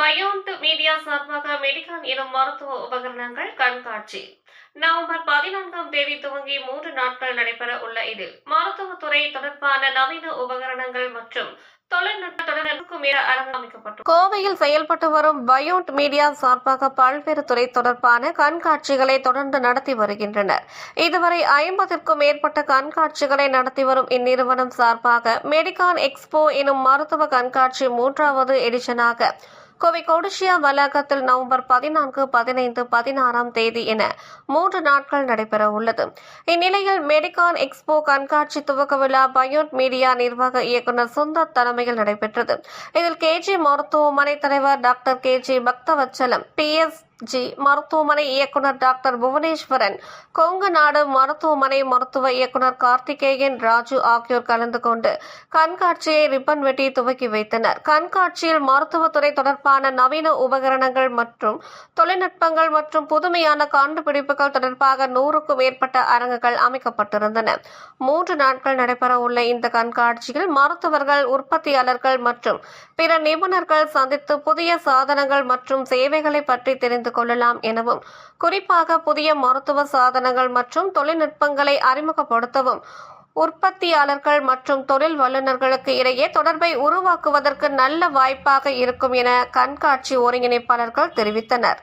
பயோண்ட் media சார்பாக மெடிகான் எனும் மருத்துவ உபகரணங்கள் கண்காட்சி. நவம்பர் பதினான்காம் தேதி துவங்கி மூன்று நாட்கள் நடைபெற உள்ள இதில் மருத்துவத்துறை தொடர்பான நவீன உபகரணங்கள் மற்றும் கோவையில் செயல்பட்டு வரும் பயோண்ட் மீடியா சார்பாக பல்வேறு துறை தொடர்பான கண்காட்சிகளை தொடர்ந்து நடத்தி வருகின்றனர். இதுவரை ஐம்பதிற்கும் மேற்பட்ட கண்காட்சிகளை நடத்தி வரும் இந்நிறுவனம் சார்பாக மெடிகான் எக்ஸ்போ எனும் மருத்துவ கண்காட்சி மூன்றாவது எடிஷனாக கோவை கொடிஷியா வளாகத்தில் நவம்பர் பதினான்கு பதினைந்து பதினாறாம் தேதி என மூன்று நாட்கள் நடைபெற உள்ளது. இந்நிலையில் மெடிகான் எக்ஸ்போ கண்காட்சி துவக்க விழா பயோட் மீடியா நிர்வாக இயக்குநர் சுந்தர் தலைமையில் நடைபெற்றது. இதில் கேஜி மருத்துவமனை தலைவர் doctor K G Bhaktavatsalam P S G மருத்துவமனை இயக்குனர் டாக்டர் புவனேஸ்வரன் கொங்கு நாடு மருத்துவமனை மருத்துவ இயக்குனர் கார்த்திகேயன் ராஜு ஆகியோர் கலந்து கொண்டு கண்காட்சியை ரிப்பன் வெட்டி துவக்கி வைத்தனர். கண்காட்சியில் மருத்துவத்துறை தொடர்பான நவீன உபகரணங்கள் மற்றும் தொழில்நுட்பங்கள் மற்றும் புதுமையான கண்டுபிடிப்புகள் தொடர்பாக நூறுக்கும் மேற்பட்ட அரங்குகள் அமைக்கப்பட்டிருந்தன. மூன்று நாட்கள் நடைபெற உள்ள இந்த கண்காட்சியில் மருத்துவர்கள் உற்பத்தியாளர்கள் மற்றும் பிற நிபுணர்கள் சந்தித்து புதிய சாதனங்கள் மற்றும் சேவைகளை பற்றி தெரிந்து கொள்ளலாம் எனவும் குறிப்பாக புதிய மருத்துவ சாதனங்கள் மற்றும் தொழில்நுட்பங்களை அறிமுகப்படுத்தவும் உற்பத்தியாளர்கள் மற்றும் தொழில் வல்லுநர்களுக்கு இடையே தொடர்பை உருவாக்குவதற்கு நல்ல வாய்ப்பாக இருக்கும் என கண்காட்சி ஒருங்கிணைப்பாளர்கள் தெரிவித்தனர்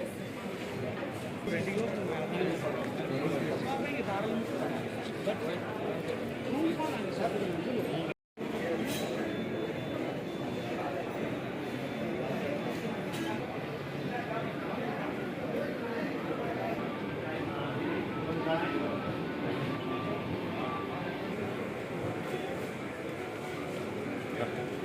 Gracias.